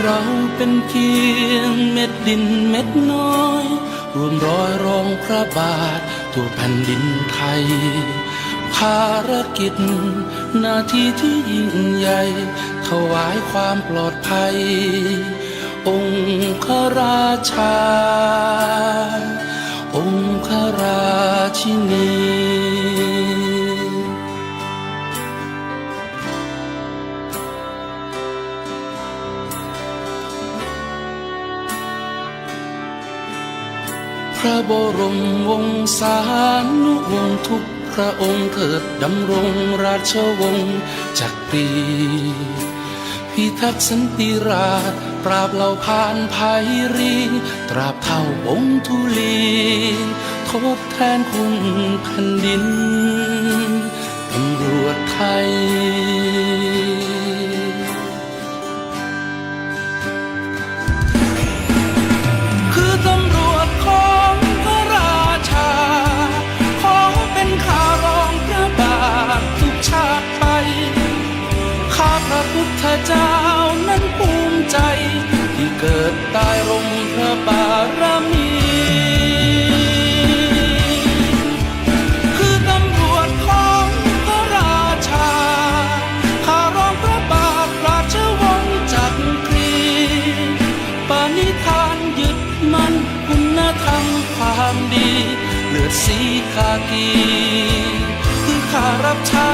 เราเป็นเพียงเม็ดดินเม็ดน้อย รวมร้อยรองพระบาททั่วแผ่นดินไทย ภารกิจหน้าที่ที่ยิ่งใหญ่ถวายความปลอดภัย องค์ข้าราชา องค์ข้าราชินี ระบรมวงศานุวงศ์ทุกพระองค์เถิดดำรงราชวงศ์จักรี พิทักษ์สันติราชปราบเหล่าพานภัยรี ตราบเท่าวงทุลีทดแทนคุณแผ่นดินตำรวจไทย เจ้านั้นภูมิใจ ที่เกิดตายรงพระบารมี คือตำรวจของพระราชา ข้ารองพระบาทราชวงศ์จักรีปณิธานยึดมั่นคุณธรรมความดี เลือดสีกากี คือข้ารับใช้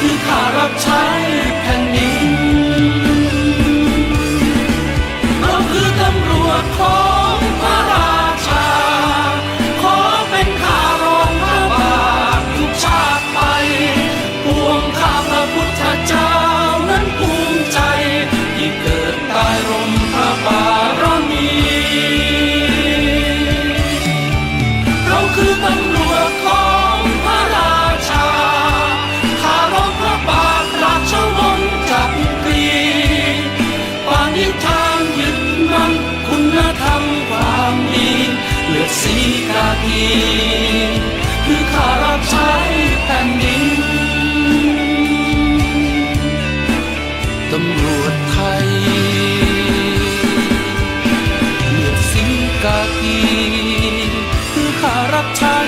คือข้ารับใช้ ดสีกากีคือข้ารับใช้แผ่นดินตำรวจไทยเลือดสีกากีคือข้ารับใช้